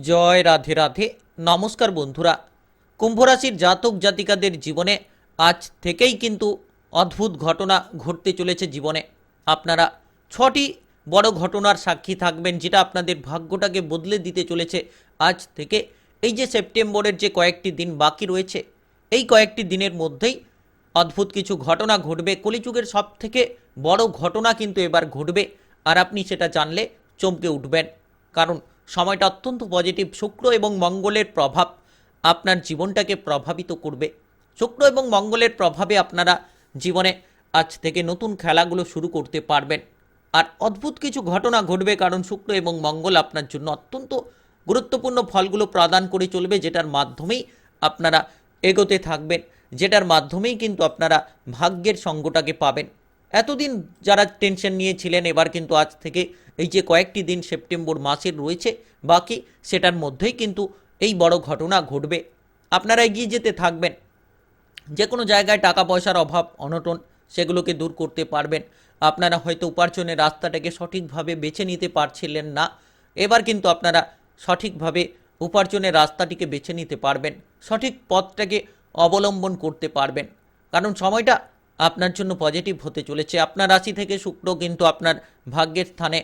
জয় রাধে রাধে। নমস্কার বন্ধুরা। কুম্ভ রাশির জাতক জাতিকাদের জীবনে আজ থেকেই কিন্তু অদ্ভুত ঘটনা ঘটতে চলেছে জীবনে। আপনারা ছটি বড় ঘটনার সাক্ষী থাকবেন যেটা আপনাদের ভাগ্যটাকে বদলে দিতে চলেছে আজ থেকে। এই যে সেপ্টেম্বরের যে কয়েকটি দিন বাকি রয়েছে, এই কয়েকটি দিনের মধ্যেই অদ্ভুত কিছু ঘটনা ঘটবে। কলিযুগের সব থেকে বড় ঘটনা কিন্তু এবার ঘটবে। আর আপনি সেটা জানলে চমকে উঠবেন। কারণ সময়টা অত্যন্ত পজিটিভ শুক্র এবং মঙ্গলের প্রভাব আপনার জীবনটাকে প্রভাবিত করবে। শুক্র এবং মঙ্গলের প্রভাবে আপনারা জীবনে আজ থেকে নতুন খেলাগুলো শুরু করতে পারবেন। আর অদ্ভুত কিছু ঘটনা ঘটবে কারণ শুক্র এবং মঙ্গল আপনার জন্য অত্যন্ত গুরুত্বপূর্ণ ফলগুলো প্রদান করে চলবে, যেটার মাধ্যমেই আপনারা এগোতে থাকবেন, যেটার মাধ্যমেই কিন্তু আপনারা ভাগ্যের সঙ্গটাকে পাবেন। এতদিন যারা টেনশন নিয়েছিলেন, এবার কিন্তু আজ থেকে এই যে কয়েকটি দিন সেপ্টেম্বর মাসের রয়েছে, বাকি সেটার মধ্যেই কিন্তু এই বড় ঘটনা ঘটবে। আপনারা এগিয়ে যেতে থাকবেন। যে কোনো জায়গায় টাকা পয়সার অভাব, অনটন, সেগুলোকে দূর করতে পারবেন। আপনারা হয়তো উপার্জনের রাস্তাটাকে সঠিকভাবে বেছে নিতে পারছিলেন না। এবার কিন্তু আপনারা সঠিকভাবে উপার্জনের রাস্তাটিকে বেছে নিতে পারবেন। সঠিক পথটাকে অবলম্বন করতে পারবেন। কারণ সময়টা আপনার জন্য পজিটিভ হতে চলেছে। আপনার রাশি থেকে শুক্র কিন্তু আপনার ভাগ্যের স্থানে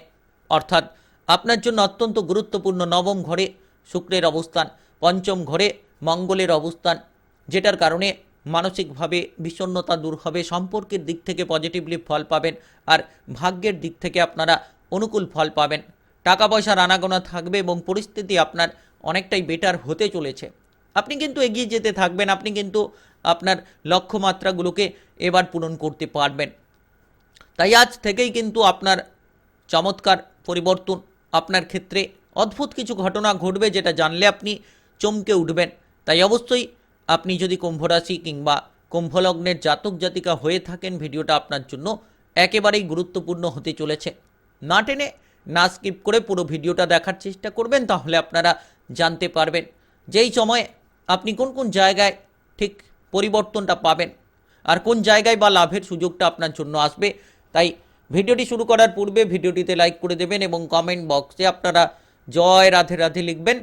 অর্থাৎ আপনার জন্য অত্যন্ত গুরুত্বপূর্ণ নবম ঘরে শুক্রের অবস্থান, পঞ্চম ঘরে মঙ্গলের অবস্থান, যেটার কারণে মানসিকভাবে বিষণ্ণতা দূর হবে, সম্পর্কের দিক থেকে পজিটিভলি ফল পাবেন আর ভাগ্যের দিক থেকে আপনারা অনুকূল ফল পাবেন। টাকা পয়সার আনাগোনা থাকবে এবং পরিস্থিতি আপনার অনেকটাই বেটার হতে চলেছে। আপনি কিন্তু এগিয়ে যেতে থাকবেন, আপনি কিন্তু আপনার লক্ষ্যমাত্রাগুলোকে এবার পূরণ করতে পারবেন। তাই আজ থেকেই কিন্তু আপনার চমৎকার পরিবর্তন। আপনার ক্ষেত্রে অদ্ভুত কিছু ঘটনা ঘটবে যেটা জানলে আপনি চমকে উঠবেন। তাই অবশ্যই আপনি যদি কুম্ভ রাশি কিংবা কুম্ভলগ্নের জাতক জাতিকা হয়ে থাকেন, ভিডিওটা আপনার জন্য একেবারেই গুরুত্বপূর্ণ হতে চলেছে। না টেনে, না স্কিপ করে পুরো ভিডিওটা দেখার চেষ্টা করবেন, তাহলে আপনারা জানতে পারবেন যেই সময়ে আপনি কোন কোন জায়গায় ঠিক পরিবর্তনটা পাবেন আর কোন জায়গায় বা লাভের সুযোগটা আপনার জন্য আসবে। তাই ভিডিওটি শুরু করার পূর্বে ভিডিওটিতে লাইক করে দেবেন এবং কমেন্ট বক্সে আপনারা জয় রাধে রাধে লিখবেন।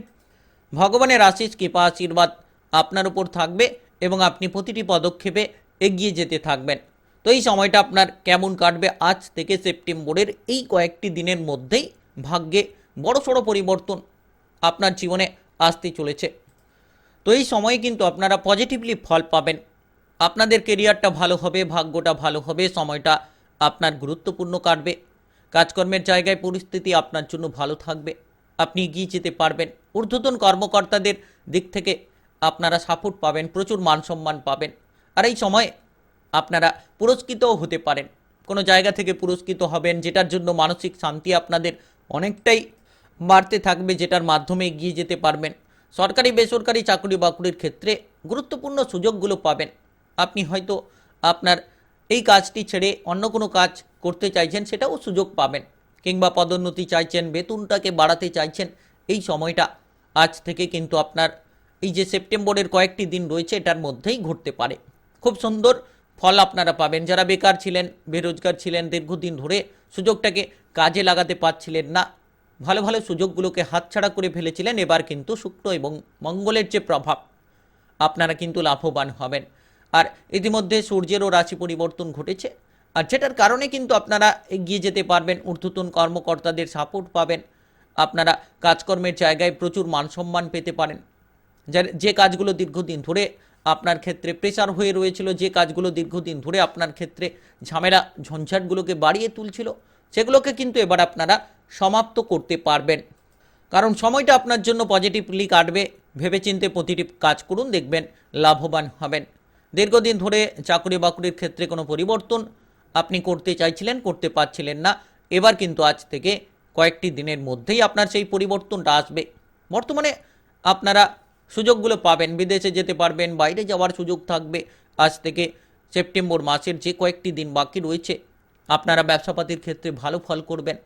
ভগবানের আশিস কৃপা, আশীর্বাদ আপনার উপর থাকবে এবং আপনি প্রতিটি পদক্ষেপে এগিয়ে যেতে থাকবেন। তো এই সময়টা আপনার কেমন কাটবে? আজ থেকে সেপ্টেম্বরের এই কয়েকটি দিনের মধ্যেই ভাগ্যে বড়সড় পরিবর্তন আপনার জীবনে আসতে চলেছে। তো এই সময়ে কিন্তু আপনারা পজিটিভলি ফল পাবেন। আপনাদের কেরিয়ারটা ভালো হবে, ভাগ্যটা ভালো হবে, সময়টা আপনার গুরুত্বপূর্ণ কাটবে। কাজকর্মের জায়গায় পরিস্থিতি আপনার জন্য ভালো থাকবে। আপনি এগিয়ে যেতে পারবেন। ঊর্ধ্বতন কর্মকর্তাদের দিক থেকে আপনারা সাপোর্ট পাবেন, প্রচুর মান সম্মান পাবেন। আর এই সময়ে আপনারা পুরস্কৃতও হতে পারেন। কোনো জায়গা থেকে পুরস্কৃত হবেন, যেটার জন্য মানসিক শান্তি আপনাদের অনেকটাই বাড়তে থাকবে, যেটার মাধ্যমে এগিয়ে যেতে পারবেন। সরকারি, বেসরকারি চাকরি বাকরির ক্ষেত্রে গুরুত্বপূর্ণ সুযোগগুলো পাবেন। আপনি হয়তো আপনার এই কাজটি ছেড়ে অন্য কোনো কাজ করতে চাইছেন, সেটাও সুযোগ পাবেন। কিংবা পদোন্নতি চাইছেন, বেতনটাকে বাড়াতে চাইছেন, এই সময়টা আজ থেকে কিন্তু আপনার এই যে সেপ্টেম্বরের কয়েকটি দিন রয়েছে, এটার মধ্যেই ঘটতে পারে। খুব সুন্দর ফল আপনারা পাবেন। যারা বেকার ছিলেন, বেরোজগার ছিলেন, দীর্ঘদিন ধরে সুযোগটাকে কাজে লাগাতে পারছিলেন না, ভালো ভালো সুযোগগুলোকে হাতছাড়া করে ফেলেছিলেন, এবার কিন্তু শুক্র এবং মঙ্গলের যে প্রভাব, আপনারা কিন্তু লাভবান হবেন। আর ইতিমধ্যে সূর্যেরও রাশি পরিবর্তন ঘটেছে। আর যেটার কারণে কিন্তু আপনারা এগিয়ে যেতে পারবেন, ঊর্ধ্বতন কর্মকর্তাদের সাপোর্ট পাবেন। আপনারা কাজকর্মের জায়গায় প্রচুর মানসম্মান পেতে পারেন। যে কাজগুলো দীর্ঘদিন ধরে আপনার ক্ষেত্রে প্রেসার হয়ে রয়েছিল, যে কাজগুলো দীর্ঘদিন ধরে আপনার ক্ষেত্রে ঝামেলা, ঝঞ্ঝাটগুলোকে বাড়িয়ে তুলছিল, সেগুলোকে কিন্তু এবার আপনারা সমাপ্ত করতে পারবেন। কারণ সময়টা আপনার জন্য পজিটিভলি কাটবে। ভেবেচিন্তে প্রতিটি কাজ করুন, দেখবেন লাভবান হবেন। দীর্ঘদিন ধরে চাকরি বাকরির ক্ষেত্রে কোনো পরিবর্তন আপনি করতে চাইছিলেন, করতে পারছিলেন না। এবার কিন্তু আজ থেকে কয়েকটি দিনের মধ্যেই আপনার সেই পরিবর্তনটা আসবে। বর্তমানে আপনারা সুযোগগুলো পাবেন, বিদেশে যেতে পারবেন, বাইরে যাওয়ার সুযোগ থাকবে। আজ থেকে সেপ্টেম্বর মাসের যে কয়েকটি দিন বাকি রয়েছে, আপনারা ব্যবসাপাতির ক্ষেত্রে ভালো ফল করবেন।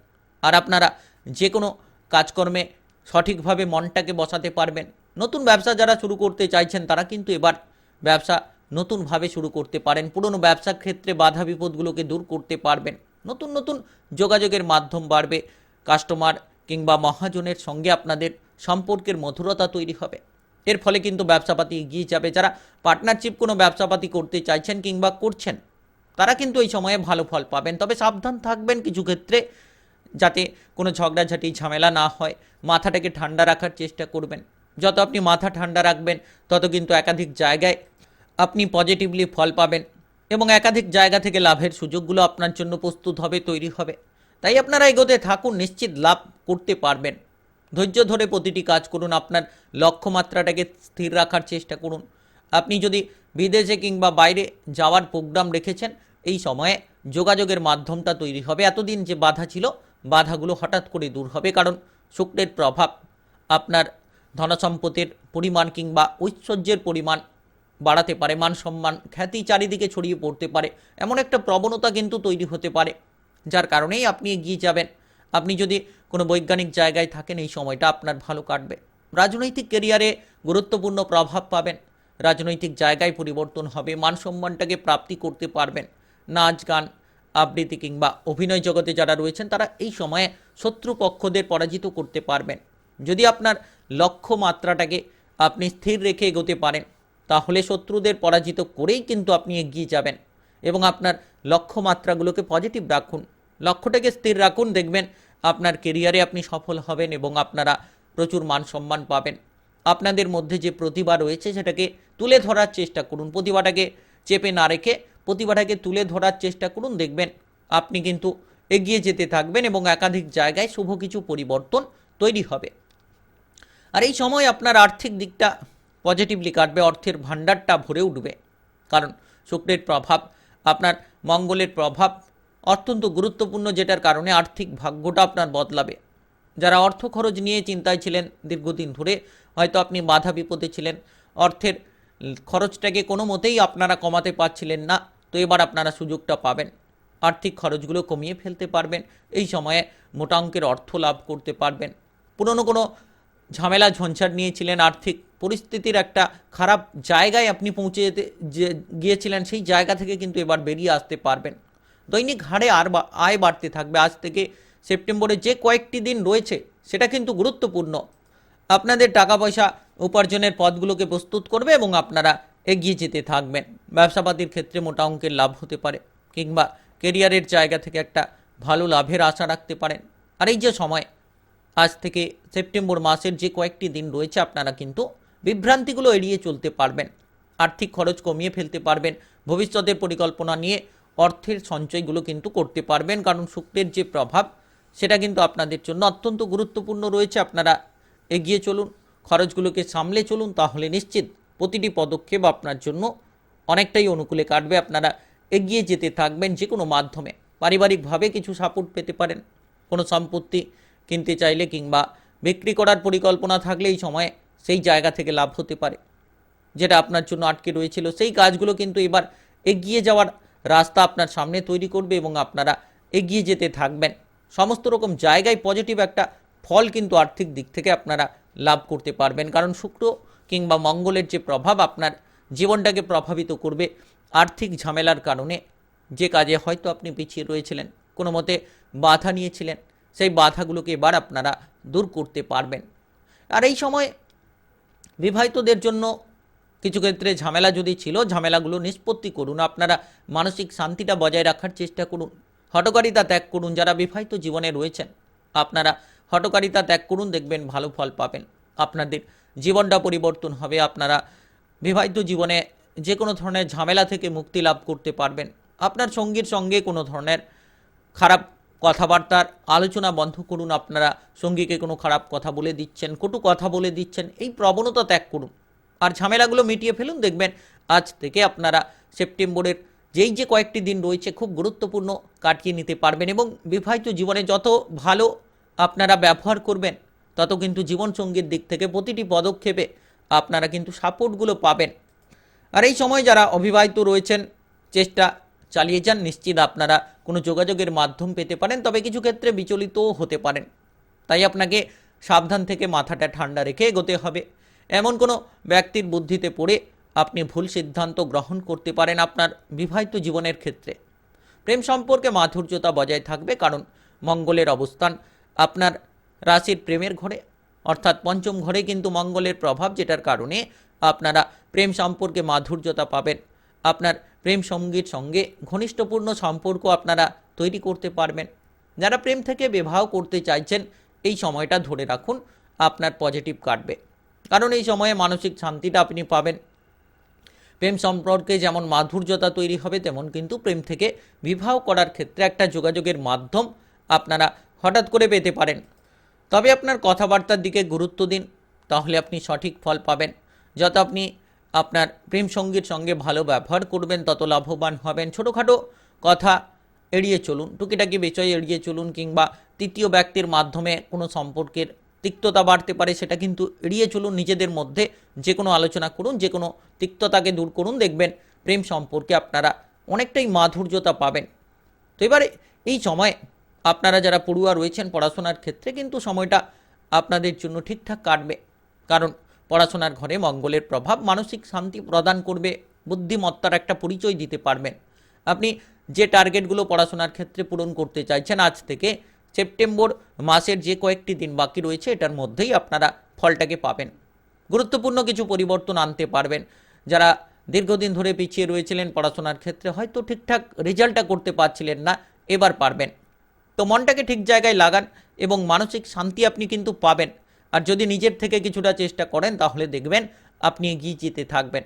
আর আপনারা যে কোনো কাজকর্মে সঠিকভাবে মনটাকে বসাতে পারবেন। নতুন ব্যবসা যারা শুরু করতে চাইছেন, তারা কিন্তু এবার ব্যবসা নতুনভাবে শুরু করতে পারেন, পুরনো ব্যবসার ক্ষেত্রে বাধা বিপদগুলোকে দূর করতে পারবেন। নতুন নতুন যোগাযোগের মাধ্যম বাড়বে। কাস্টমার কিংবা মহাজনের সঙ্গে আপনাদের সম্পর্কের মধুরতা তৈরি হবে। এর ফলে কিন্তু ব্যবসাপাতি এগিয়ে যাবে। যারা পার্টনারশিপ কোনো ব্যবসাপাতি করতে চাইছেন কিংবা করছেন, তারা কিন্তু এই সময়ে ভালো ফল পাবেন। তবে সাবধান থাকবেন কিছু ক্ষেত্রে, যাতে কোনো ঝগড়াঝাটি, ঝামেলা না হয়। মাথাটাকে ঠান্ডা রাখার চেষ্টা করবেন। যত আপনি মাথা ঠান্ডা রাখবেন, তত কিন্তু একাধিক জায়গায় আপনি পজিটিভলি ফল পাবেন এবং একাধিক জায়গা থেকে লাভের সুযোগগুলো আপনার জন্য প্রস্তুত হবে, তৈরি হবে। তাই আপনারা এগোতে থাকুন, নিশ্চিত লাভ করতে পারবেন। ধৈর্য ধরে প্রতিটি কাজ করুন, আপনার লক্ষ্যমাত্রাটাকে স্থির রাখার চেষ্টা করুন। আপনি যদি বিদেশে কিংবা বাইরে যাওয়ার প্রোগ্রাম রেখেছেন, এই সময়ে যোগাযোগের মাধ্যমটা তৈরি হবে। এতদিন যে বাধা ছিল, বাধাগুলো হঠাৎ করে দূর হবে কারণ শুক্রের প্রভাব, আপনার ধনসম্পদের পরিমাণ কিংবা ঐশ্বর্যের পরিমাণ বাড়াতে পারে, মান সম্মান, খ্যাতি চারিদিকে ছড়িয়ে পড়তে পারে। এমন একটা প্রবণতা কিন্তু তৈরি হতে পারে, যার কারণেই আপনি এগিয়ে যাবেন। আপনি যদি কোনো বৈজ্ঞানিক জায়গায় থাকেন, এই সময়টা আপনার ভালো কাটবে। রাজনৈতিক কেরিয়ারে গুরুত্বপূর্ণ প্রভাব পাবেন। রাজনৈতিক জায়গায় পরিবর্তন হবে, মান সম্মানটাকে প্রাপ্তি করতে পারবেন। নাচ, গান, আবৃত্তি কিংবা অভিনয় জগতে যারা রয়েছেন, তারা এই সময়ে শত্রুপক্ষদের পরাজিত করতে পারবেন। যদি আপনার লক্ষ্য মাত্রাটাকে আপনি স্থির রেখে এগোতে পারেন তাহলে শত্রুদের পরাজিত করেই কিন্তু আপনি এগিয়ে যাবেন এবং আপনার লক্ষ্যমাত্রাগুলোকে পজিটিভ রাখুন। লক্ষ্যটাকে স্থির রাখুন, দেখবেন আপনার কেরিয়ারে আপনি সফল হবেন এবং আপনারা প্রচুর মান সম্মান পাবেন। আপনাদের মধ্যে যে প্রতিভা রয়েছে সেটাকে তুলে ধরার চেষ্টা করুন। প্রতিভাটাকে চেপে না রেখে প্রতিভাটাকে তুলে ধরার চেষ্টা করুন, দেখবেন আপনি কিন্তু এগিয়ে যেতে থাকবেন এবং একাধিক জায়গায় শুভ কিছু পরিবর্তন তৈরি হবে। আর এই সময় আপনার আর্থিক দিকটা পজিটিভলি কাটবে, অর্থের ভাণ্ডারটা ভরে উঠবে। কারণ শুক্রের প্রভাব, আপনার মঙ্গলের প্রভাব অত্যন্ত গুরুত্বপূর্ণ, যেটার কারণে আর্থিক ভাগ্যটা আপনার বদলাবে। যারা অর্থ খরচ নিয়ে চিন্তায় ছিলেন দীর্ঘদিন ধরে, হয়তো আপনি বাধা বিপদে ছিলেন। অর্থের খরচটাকে কোনো মতেই আপনারা কমাতে পারছিলেন না, তো এবার আপনারা সুযোগটা পাবেন। আর্থিক খরচগুলো কমিয়ে ফেলতে পারবেন, এই সময়ে মোটা অঙ্কের অর্থ লাভ করতে পারবেন। পুরনো কোনো ঝামেলা ঝঞ্ঝাট নিয়েছিলেন, আর্থিক পরিস্থিতির একটা খারাপ জায়গায় আপনি পৌঁছে যেতে গিয়েছিলেন, সেই জায়গা থেকে কিন্তু এবার বেরিয়ে আসতে পারবেন। দৈনিক হারে আর আয় বাড়তে থাকবে। আজ থেকে সেপ্টেম্বরে যে কয়েকটি দিন রয়েছে, সেটা কিন্তু গুরুত্বপূর্ণ। আপনাদের টাকা পয়সা উপার্জনের পথগুলোকে প্রস্তুত করবে এবং আপনারা এগিয়ে যেতে থাকবেন। ব্যবসাপাতির ক্ষেত্রে মোটা অঙ্কের লাভ হতে পারে, কিংবা কেরিয়ারের জায়গা থেকে একটা ভালো লাভের আশা রাখতে পারেন। আর এই যে সময় আজ থেকে সেপ্টেম্বর মাসের যে কয়েকটি দিন রয়েছে, আপনারা কিন্তু বিভ্রান্তিগুলো এড়িয়ে চলতে পারবেন। আর্থিক খরচ কমিয়ে ফেলতে পারবেন। ভবিষ্যতের পরিকল্পনা নিয়ে অর্থের সঞ্চয়গুলো কিন্তু করতে পারবেন। কারণ শুক্রের যে প্রভাব, সেটা কিন্তু আপনাদের জন্য অত্যন্ত গুরুত্বপূর্ণ রয়েছে। আপনারা এগিয়ে চলুন, খরচগুলোকে সামলে চলুন, তাহলে নিশ্চিত প্রতিটি পদক্ষেপ আপনার জন্য অনেকটাই অনুকূলে কাটবে। আপনারা এগিয়ে যেতে থাকবেন যে কোনো মাধ্যমে। পারিবারিকভাবে কিছু সাপোর্ট পেতে পারেন। কোনো সম্পত্তি কিনতে চাইলে কিংবা বিক্রি করার পরিকল্পনা থাকলে এই সময়ে সেই জায়গা থেকে লাভ হতে পারে। যেটা আপনার জন্য আটকে রয়েছিল, সেই কাজগুলো কিন্তু এবার এগিয়ে যাওয়ার রাস্তা আপনার সামনে তৈরি করবে এবং আপনারা এগিয়ে যেতে থাকবেন। সমস্ত রকম জায়গায় পজিটিভ একটা ফল কিন্তু আর্থিক দিক থেকে আপনারা লাভ করতে পারবেন। কারণ শুক্র কিংবা মঙ্গলের যে প্রভাব আপনার জীবনটাকে প্রভাবিত করবে আর্থিক ঝামেলার কারণে। যে কাজে হয়তো আপনি পিছিয়ে রয়েছিলেন, কোনো মতে বাধা নিয়েছিলেন সেই বাধাগুলোকে এবার আপনারা দূর করতে পারবেন। আর এই সময় বিবাহিতদের জন্য কিছু ক্ষেত্রে ঝামেলা যদি ছিল, ঝামেলাগুলো নিষ্পত্তি করুন। আপনারা মানসিক শান্তিটা বজায় রাখার চেষ্টা করুন। হটকারিতা ত্যাগ করুন। যারা বিবাহিত জীবনে রয়েছেন, আপনারা হটকারিতা ত্যাগ করুন, দেখবেন ভালো ফল পাবেন। আপনাদের জীবনটা পরিবর্তন হবে। আপনারা বিবাহিত জীবনে যে কোনো ধরনের ঝামেলা থেকে মুক্তি লাভ করতে পারবেন। আপনার সঙ্গীর সঙ্গে কোনো ধরনের খারাপ কথাবার্তার আলোচনা বন্ধ করুন আপনারা। সঙ্গীকে কোনো খারাপ কথা বলে দিচ্ছেন, কটু কথা বলে দিচ্ছেন, এই প্রবণতা ত্যাগ করুন। আর ঝামেলাগুলো মিটিয়ে ফেলুন, দেখবেন আজ থেকে আপনারা সেপ্টেম্বরের যেই যে কয়েকটি দিন রয়েছে, খুব গুরুত্বপূর্ণ কাটিয়ে নিতে পারবেন এবং বিবাহিত জীবনে যত ভালো আপনারা ব্যবহার করবেন, তত কিন্তু জীবনসঙ্গীর দিক থেকে প্রতিটি পদক্ষেপে আপনারা কিন্তু সাপোর্টগুলো পাবেন। আর এই সময় যারা অবিবাহিত রয়েছেন, চেষ্টা চালিয়ে যান, নিশ্চিত আপনারা কোনো যোগাযোগের মাধ্যম পেতে পারেন, তবে কিছু ক্ষেত্রে বিচলিতও হতে পারেন। তাই আপনাকে সাবধান থেকে মাথাটা ঠান্ডা রেখে এগোতে হবে। এমন কোনো ব্যক্তির বুদ্ধিতে পড়ে আপনি ভুল সিদ্ধান্ত গ্রহণ করতে পারেন আপনার বিবাহিত জীবনের ক্ষেত্রে। প্রেম সম্পর্কে মাধুর্যতা বজায় থাকবে, কারণ মঙ্গলের অবস্থান আপনার রাশির প্রেমের ঘরে, অর্থাৎ পঞ্চম ঘরে কিন্তু মঙ্গলের প্রভাব, যেটার কারণে আপনারা প্রেম সম্পর্কে মাধুর্যতা পাবেন। আপনার প্রেম সঙ্গীর সঙ্গে ঘনিষ্ঠপূর্ণ সম্পর্ক আপনারা তৈরি করতে পারবেন। যারা প্রেম থেকে বিবাহ করতে চাইছেন, এই সময়টা ধরে রাখুন, আপনার পজিটিভ কাটবে। কারণ এই সময়ে মানসিক শান্তিটা আপনি পাবেন। প্রেম সম্পর্কে যেমন মাধুর্যতা তৈরি হবে, তেমন কিন্তু প্রেম থেকে বিবাহ করার ক্ষেত্রে একটা যোগাযোগের মাধ্যম আপনারা হঠাৎ করে পেতে পারেন। তবে আপনার কথাবার্তার দিকে গুরুত্ব দিন, তাহলে আপনি সঠিক ফল পাবেন। যত আপনি আপনার প্রেম সঙ্গীর সঙ্গে ভালো ব্যবহার করবেন, তত লাভবান হবেন। ছোটোখাটো কথা, এড়িয়ে চলুন, টুকিটাকি বিষয় এড়িয়ে চলুন, কিংবা তৃতীয় ব্যক্তির মাধ্যমে কোনো সম্পর্কের তিক্ততা বাড়তে পারে, সেটা কিন্তু এড়িয়ে চলুন, নিজেদের মধ্যে যে কোনো আলোচনা করুন যে কোনো তিক্ততাকে দূর করুন, দেখবেন প্রেম সম্পর্কে আপনারা অনেকটাই মাধুর্যতা পাবেন। তো এবারে এই সময় আপনারা যারা পড়ুয়া রয়েছেন পড়াশোনার ক্ষেত্রে, কিন্তু সময়টা আপনাদের জন্য ঠিকঠাক কাটবে। কারণ পড়াশোনার ঘরে মঙ্গলের প্রভাব মানসিক শান্তি প্রদান করবে, বুদ্ধিমত্তার একটা পরিচয় দিতে পারবেন। আপনি যে টার্গেটগুলো পড়াশোনার ক্ষেত্রে পূরণ করতে চাইছেন আজ থেকে সেপ্টেম্বর মাসের যে কয়েকটি দিন বাকি রয়েছে, এটার মধ্যেই আপনারা ফলটাকে পাবেন। গুরুত্বপূর্ণ কিছু পরিবর্তন আনতে পারবেন। যারা দীর্ঘদিন ধরে পিছিয়ে রয়েছিলেন পড়াশোনার ক্ষেত্রে, হয়তো ঠিকঠাক রেজাল্টটা করতে পারছিলেন না, এবার পারবেন। তো মনটাকে ঠিক জায়গায় লাগান এবং মানসিক শান্তি আপনি কিন্তু পাবেন। আর যদি নিজের থেকে কিছুটা চেষ্টা করেন, তাহলে দেখবেন আপনি এগিয়ে যেতে থাকবেন।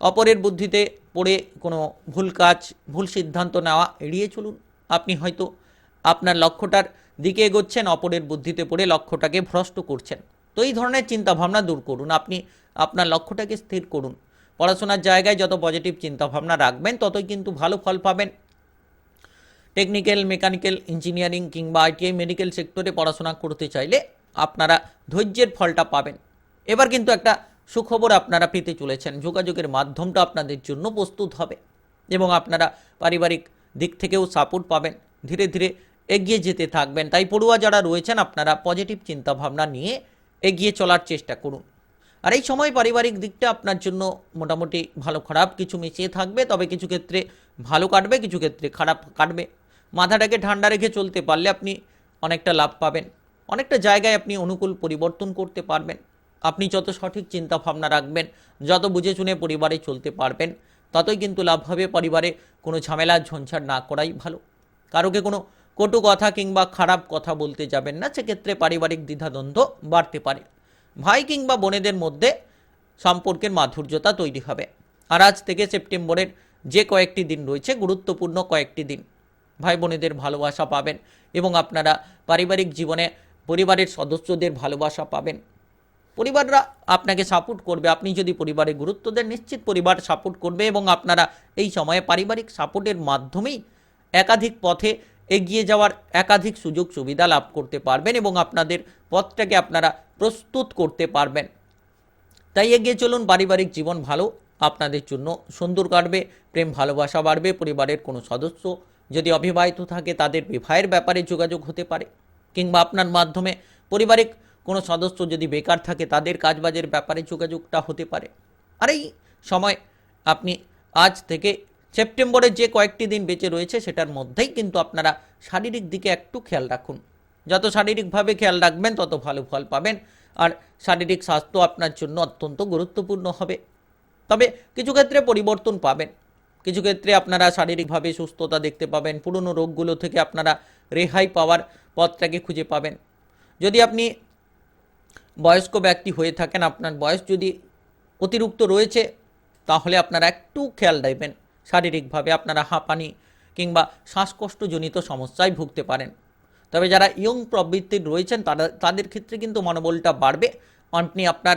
অপরের বুদ্ধিতে পড়ে কোনো ভুল কাজ, ভুল সিদ্ধান্ত নেওয়া এড়িয়ে চলুন। আপনি হয়তো আপনার লক্ষ্যটার দিকে এগোচ্ছেন, অপরের বুদ্ধিতে পড়ে লক্ষ্যটাকে ভ্রষ্ট করছেন। তো এই ধরনের চিন্তাভাবনা দূর করুন। আপনি আপনার লক্ষ্যটাকে স্থির করুন। পড়াশোনার জায়গায় যত পজিটিভ চিন্তাভাবনা রাখবেন, ততই কিন্তু ভালো ফল পাবেন। টেকনিক্যাল মেকানিক্যাল ইঞ্জিনিয়ারিং কিংবা আইটিআই মেডিকেল সেক্টরে পড়াশোনা করতে চাইলে আপনারা ধৈর্যের ফলটা পাবেন। এবার কিন্তু একটা সুখবর আপনারা পেতে চলেছেন। যোগাযোগের মাধ্যমটা আপনাদের জন্য প্রস্তুত হবে এবং আপনারা পারিবারিক দিক থেকেও সাপোর্ট পাবেন। ধীরে ধীরে এগিয়ে যেতে থাকবেন। তাই পড়ুয়া যারা রয়েছেন, আপনারা পজিটিভ চিন্তাভাবনা নিয়ে এগিয়ে চলার চেষ্টা করুন। আর এই সময় পারিবারিক দিকটা আপনার জন্য মোটামুটি ভালো খারাপ কিছু মিশিয়ে থাকবে, তবে কিছু ক্ষেত্রে ভালো কাটবে, কিছু ক্ষেত্রে খারাপ কাটবে। মাথাটাকে ঠান্ডা রেখে চলতে পারলে আপনি অনেকটা লাভ পাবেন। অনেকটা জায়গায় আপনি অনুকূল পরিবর্তন করতে পারবেন। আপনি যত সঠিক চিন্তা ভাবনা রাখবেন, যত বুঝে শুনে পরিবারে চলতে পারবেন, ততই কিন্তু লাভ হবে পরিবারে। কোনো ঝামেলা, ঝঞ্ঝাট না করাই ভালো। কারোকে কোনো কটু কথা কিংবা খারাপ কথা বলতে যাবেন না, সেক্ষেত্রে পারিবারিক দ্বিধাদ্বন্দ্ব বাড়তে পারে। ভাই কিংবা বোনেদের মধ্যে সম্পর্কের মাধুর্যতা তৈরি হবে। আর আজ থেকে সেপ্টেম্বরের যে কয়েকটি দিন রয়েছে, গুরুত্বপূর্ণ কয়েকটি দিন। ভাই বোনেদের ভালোবাসা পাবেন এবং আপনারা পারিবারিক জীবনে পরিবারের সদস্যদের ভালোবাসা পাবেন। পরিবাররা আপনাকে সাপোর্ট করবে। আপনি যদি পরিবারে গুরুত্ব দেন, নিশ্চিত পরিবার সাপোর্ট করবে এবং আপনারা এই সময়ে পারিবারিক সাপোর্টের মাধ্যমেই একাধিক পথে এগিয়ে যাওয়ার একাধিক সুযোগ সুবিধা লাভ করতে পারবেন এবং আপনাদের পথটাকে আপনারা প্রস্তুত করতে পারবেন। তাই এগিয়ে চলুন। পারিবারিক জীবন ভালো, আপনাদের জন্য সুন্দর কাটবে, প্রেম, ভালোবাসা বাড়বে, পরিবারের কোনো সদস্য যদি অবিবাহিত থাকে, তাদের বিবাহের ব্যাপারে যোগাযোগ হতে পারে। কিংবা আপনার মাধ্যমে পারিবারিক কোনো সদস্য যদি বেকার থাকে, তাদের কাজবাজের ব্যাপারে যোগাযোগটা হতে পারে। আর এই সময় আপনি আজ থেকে সেপ্টেম্বরের যে কয়েকটি দিন বেঁচে রয়েছে, সেটার মধ্যেই কিন্তু আপনারা শারীরিক দিকে একটু খেয়াল রাখুন। যত শারীরিকভাবে খেয়াল রাখবেন, তত ভালো ফল পাবেন। আর শারীরিক স্বাস্থ্য আপনার জন্য অত্যন্ত গুরুত্বপূর্ণ হবে। তবে কিছু ক্ষেত্রে পরিবর্তন পাবেন। কিছু ক্ষেত্রে আপনারা শারীরিকভাবে সুস্থতা দেখতে পাবেন, পুরনো রোগগুলো থেকে আপনারা রেহাই পাওয়ার পথটাকে খুঁজে পাবেন। যদি আপনি বয়স্ক ব্যক্তি হয়ে থাকেন, আপনার বয়স যদি অতিরিক্ত রয়েছে, তাহলে আপনারা একটু খেয়াল রাখবেন, শারীরিকভাবে আপনারা হাঁপানি কিংবা শ্বাসকষ্টজনিত সমস্যায় ভুগতে পারেন। তবে যারা ইয়ং প্রবৃত্তির রয়েছেন, তারা, তাদের ক্ষেত্রে কিন্তু মনোবলটা বাড়বে। আপনি আপনার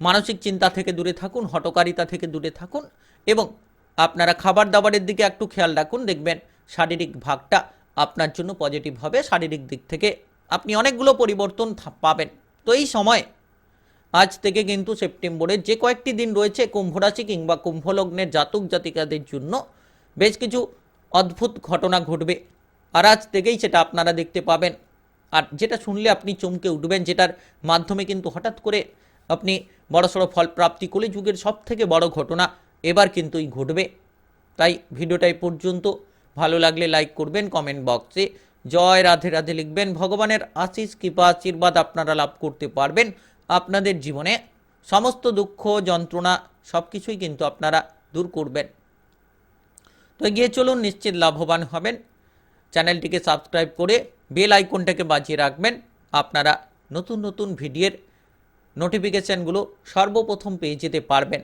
মানসিক চিন্তা থেকে দূরে থাকুন হটকারিতা থেকে দূরে থাকুন এবং আপনারা খাবার দাবারের দিকে একটু খেয়াল রাখুন, দেখবেন শারীরিক ভাগটা আপনার জন্য পজিটিভ হবে, শারীরিক দিক থেকে আপনি অনেকগুলো পরিবর্তন পাবেন। তো এই সময়, আজ থেকে কিন্তু সেপ্টেম্বরের যে কয়েকটি দিন রয়েছে কুম্ভ রাশি কিংবা কুম্ভলগ্নের জাতক জাতিকাদের জন্য বেশ কিছু অদ্ভুত ঘটনা ঘটবে। আর আজ থেকেই সেটা আপনারা দেখতে পাবেন। আর যেটা শুনলে আপনি চমকে উঠবেন, যেটার মাধ্যমে কিন্তু হঠাৎ করে আপনি বড়সড় ফল প্রাপ্তি কলি যুগের সব থেকে বড় ঘটনা এবার কিন্তু এই ঘটবে। তাই ভিডিওটাই পর্যন্ত। ভালো লাগলে লাইক করবেন কমেন্ট বক্সে জয় রাধে রাধে লিখবেন। ভগবানের আশিস কৃপা, আশীর্বাদ আপনারা লাভ করতে পারবেন আপনাদের জীবনে। সমস্ত দুঃখ, যন্ত্রণা সব কিছুই কিন্তু আপনারা দূর করবেন। তো এগিয়ে চলুন, নিশ্চিত লাভবান হবেন। চ্যানেলটিকে সাবস্ক্রাইব করে বেল আইকনটাকে বাজিয়ে রাখবেন। আপনারা নতুন নতুন ভিডিওর নোটিফিকেশানগুলো সর্বপ্রথম পেয়ে যেতে পারবেন।